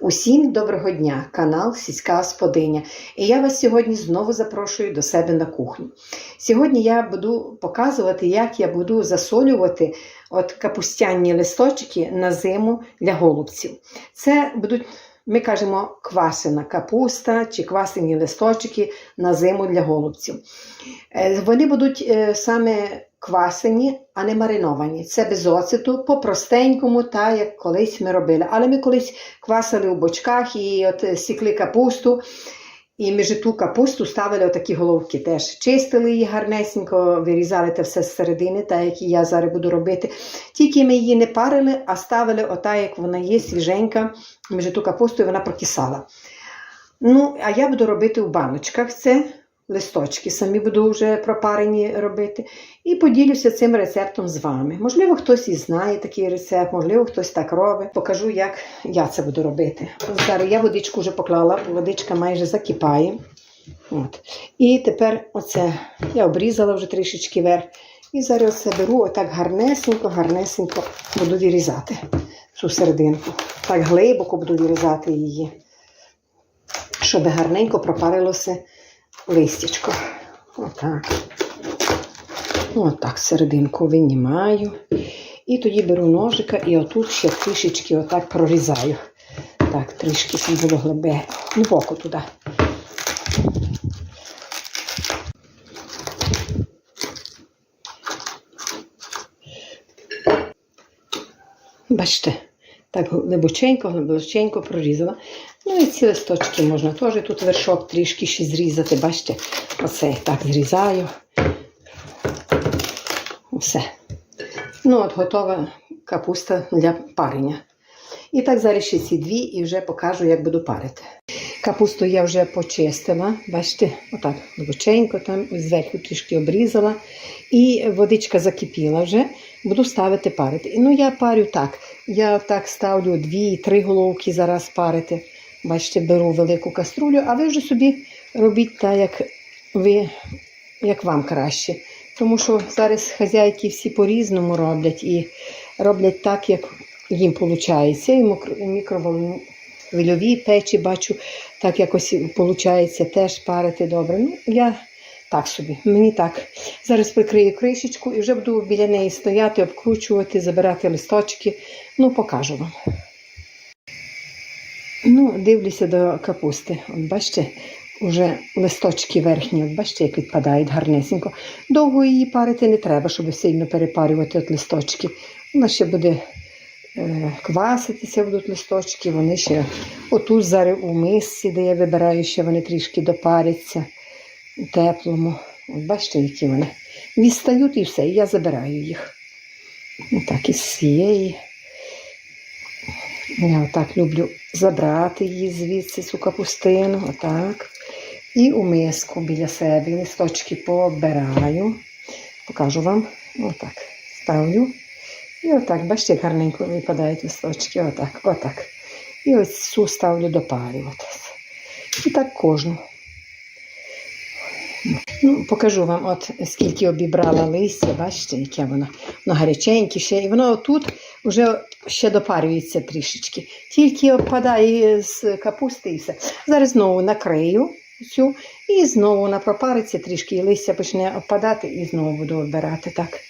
Усім доброго дня, канал Сільська Господиня. І я вас сьогодні знову запрошую до себе на кухню. Сьогодні я буду показувати, як я буду засолювати от капустяні листочки на зиму для голубців. Це будуть, ми кажемо, квасена капуста чи квасені листочки на зиму для голубців. Е, Вони будуть е, саме квасені, а не мариновані. Це без оциту, по-простенькому, та як колись ми робили. Але ми колись квасили у бочках і от е, сікли капусту. І між ту капусту ставили отакі головки теж. Чистили її гарнесенько, вирізали те все з середини, та як і я зараз буду робити. Тільки ми її не парили, а ставили ота, як вона є, свіженька, між ту капусту, і вона прокисала. Ну, а я буду робити у баночках це листочки, самі буду вже пропарені робити. І поділюся цим рецептом з вами. Можливо, хтось і знає такий рецепт, можливо, хтось так робить. Покажу, як я це буду робити. Зараз я водичку вже поклала, водичка майже закипає. От. І тепер оце я обрізала вже трішечки верх. І зараз оце беру, отак гарнесенько, гарнесенько буду вирізати цю серединку. Так глибоко буду вирізати її, щоб гарненько пропарилося листячко. Отак. Отак серединку винімаю. І тоді беру ножика і отут ще трішечки отак прорізаю. Так, трішки щоб було глибе, глибоко туди. Бачите, так глибоченько, глибоченько прорізала. Ну і ці листочки можна теж тут вершок трішки ще зрізати. Бачите, оце так зрізаю. Все. Ну, от готова капуста для парення. І так зараз ще ці дві і вже покажу, як буду парити. Капусту я вже почистила, бачите, отак глибоченько там зверху трішки обрізала. І водичка закипіла вже, буду ставити парити. Ну, я парю так. Я так ставлю дві-три головки зараз парити. Бачите, беру велику каструлю, а ви вже собі робіть так, як ви, як вам краще. Тому що зараз хазяйки всі по-різному роблять і роблять так, як їм виходить. І мікро- мікровольові печі бачу, так якось виходить теж парити добре. Ну, я так собі, мені так. Зараз прикрию кришечку і вже буду біля неї стояти, обкручувати, забирати листочки. Ну, покажу вам. Ну, дивлюся до капусти. От бачите, вже листочки верхні, от бачите, як відпадають гарнесенько. Довго її парити не треба, щоб сильно перепарювати от листочки. Вона ще буде е, кваситися, будуть листочки, вони ще отут зараз у мисці, де я вибираю, ще вони трішки допаряться у теплому. От бачите, які вони. Відстають і все, і я забираю їх. Отак із цієї. Я отак люблю забрати її звідси, цю капустину, отак. І у миску біля себе листочки пообираю. Покажу вам. Отак. Ставлю. І отак, бачите, гарненько випадають листочки. Отак, отак. І ось цю ставлю допарюватися. І так кожну. Ну, покажу вам, от скільки обібрала листя, бачите, яке воно. Воно гаряченьке ще. І воно тут вже ще допарюється трішечки. Тільки опадає з капусти і все. Зараз знову накрию цю і знову вона пропариться трішки, і листя почне опадати, і знову буду обирати так.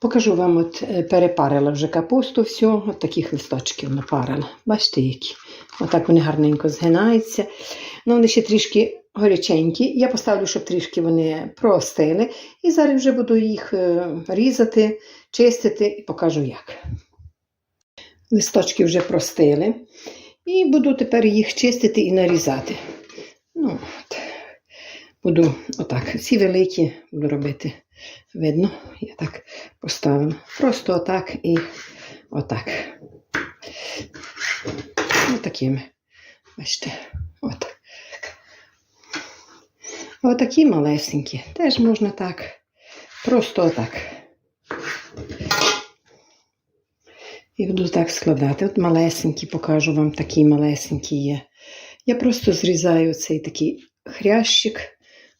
Покажу вам, от е, перепарила вже капусту всю, от таких листочків напарила. Бачите, які. Отак вони гарненько згинаються. Ну, вони ще трішки горяченькі. Я поставлю, щоб трішки вони простили. І зараз вже буду їх е, різати, чистити і покажу як. Листочки вже простили. І буду тепер їх чистити і нарізати. Ну, от. Буду отак. Ці великі буду робити. Видно, я так поставила. Просто отак і отак. Отакими. Бачите, от. Отакі малесенькі. Теж можна так. Просто отак. І буду так складати. От малесенькі, покажу вам такі малесенькі є. Я просто зрізаю цей такий хрящик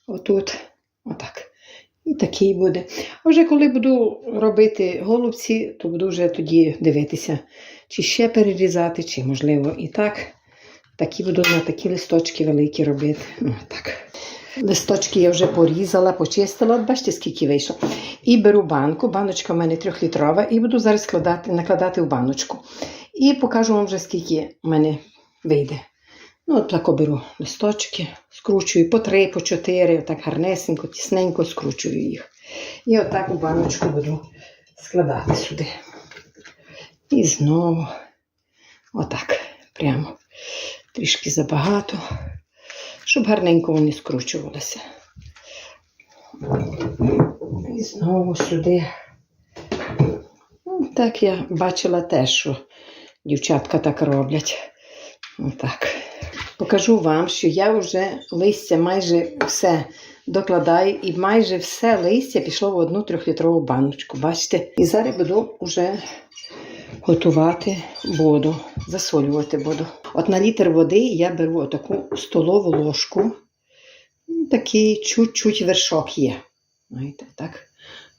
отут, отак. І такий буде. А вже коли буду робити голубці, то буду вже тоді дивитися, чи ще перерізати, чи можливо і так. Такі буду на такі листочки великі робити. Ну, так. Листочки я вже порізала, почистила. От бачите, скільки вийшло. І беру банку. Баночка в мене трьохлітрова, і буду зараз складати, накладати в баночку. І покажу вам вже, скільки в мене вийде. Ну, от так беру листочки, скручую по три, по чотири, отак гарнесенько, тісненько скручую їх. І отак у баночку буду складати сюди. І знову отак, прямо трішки забагато, щоб гарненько вони скручувалися. І знову сюди. Ну, так я бачила теж, що дівчатка так роблять. Отак. Покажу вам, що я вже листя майже все докладаю, і майже все листя пішло в одну трьохлітрову баночку. Бачите? І зараз буду вже готувати воду, засолювати буду. От на літр води я беру таку столову ложку. Такий чуть-чуть вершок є. Знаєте, так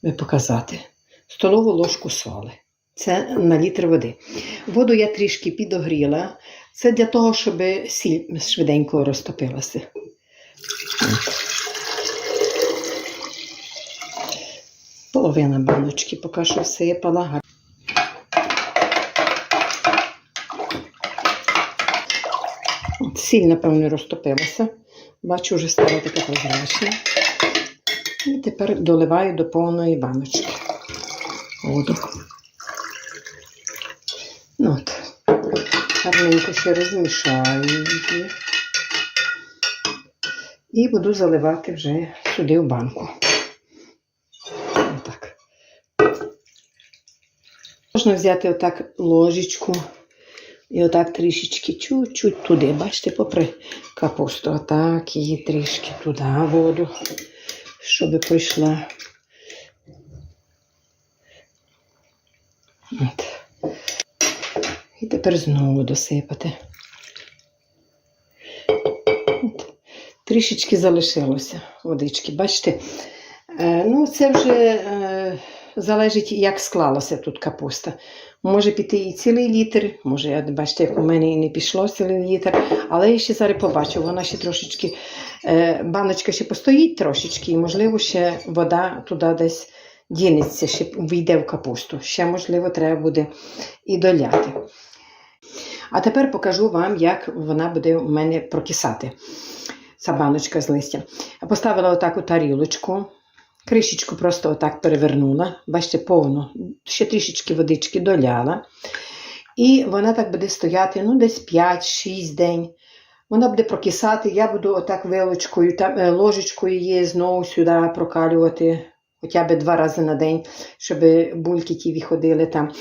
би показати. Столову ложку соли. Це на літр води. Воду я трішки підогріла. Це для того, щоб сіль швиденько розтопилася. Половина баночки поки що всипала. Сіль, напевно, розтопилася. Бачу, вже стала така прозрачна. І тепер доливаю до повної баночки воду. Ну, от. Гарненько ще розмішаю її. І буду заливати вже сюди в банку. Отак. Можна взяти отак ложечку і отак трішечки чуть-чуть туди. Бачите, попри капусту. Отак її трішки туди воду, щоб пройшла. От. І тепер знову досипати. От. Трішечки залишилося водички. Бачите? Е, ну, це вже е, залежить, як склалася тут капуста. Може піти і цілий літр, може, бачите, як у мене і не пішло цілий літр, але я ще зараз побачу, вона ще трошечки, е, баночка ще постоїть трошечки, і, можливо, ще вода туди десь дінеться, ще війде в капусту. Ще, можливо, треба буде і доляти. А тепер покажу вам, як вона буде у мене прокисати. Ця баночка з листя. Поставила отак у тарілочку, кришечку просто отак перевернула. Бачите, повну, ще трішечки водички доляла. І вона так буде стояти ну, десь 5-6 день. Вона буде прокисати, я буду отак вилочкою, та, е, ложечкою її знову сюди прокалювати хоча б два рази на день, щоб бульки ті виходили там.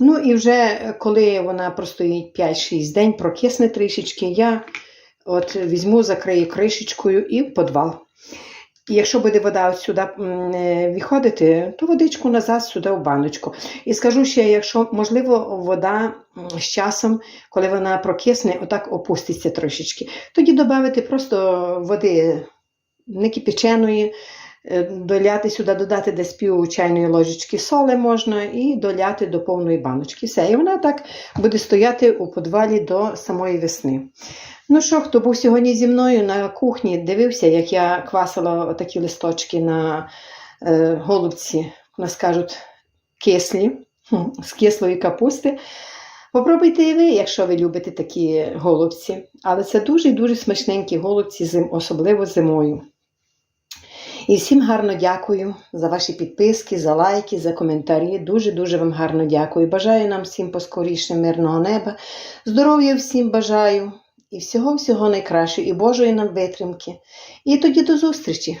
Ну і вже коли вона простоїть 5-6 день, прокисне трішечки, я от візьму, закрию кришечкою і в підвал. Якщо буде вода сюди е, виходити, то водичку назад сюди в баночку. І скажу ще, якщо можливо вода з часом, коли вона прокисне, отак опуститься трошечки. Тоді додати просто води не кипяченої, доляти сюди, додати десь пів чайної ложечки соли можна і доляти до повної баночки. Все, і вона так буде стояти у підвалі до самої весни. Ну що, хто був сьогодні зі мною на кухні, дивився, як я квасила такі листочки на е, голубці, нас кажуть, кислі, з кислої капусти. Попробуйте і ви, якщо ви любите такі голубці. Але це дуже-дуже смачненькі голубці, особливо зимою. І всім гарно дякую за ваші підписки, за лайки, за коментарі. Дуже-дуже вам гарно дякую. Бажаю нам всім поскоріше мирного неба. Здоров'я всім бажаю і всього-всього найкращого, і Божої нам витримки. І тоді до зустрічі!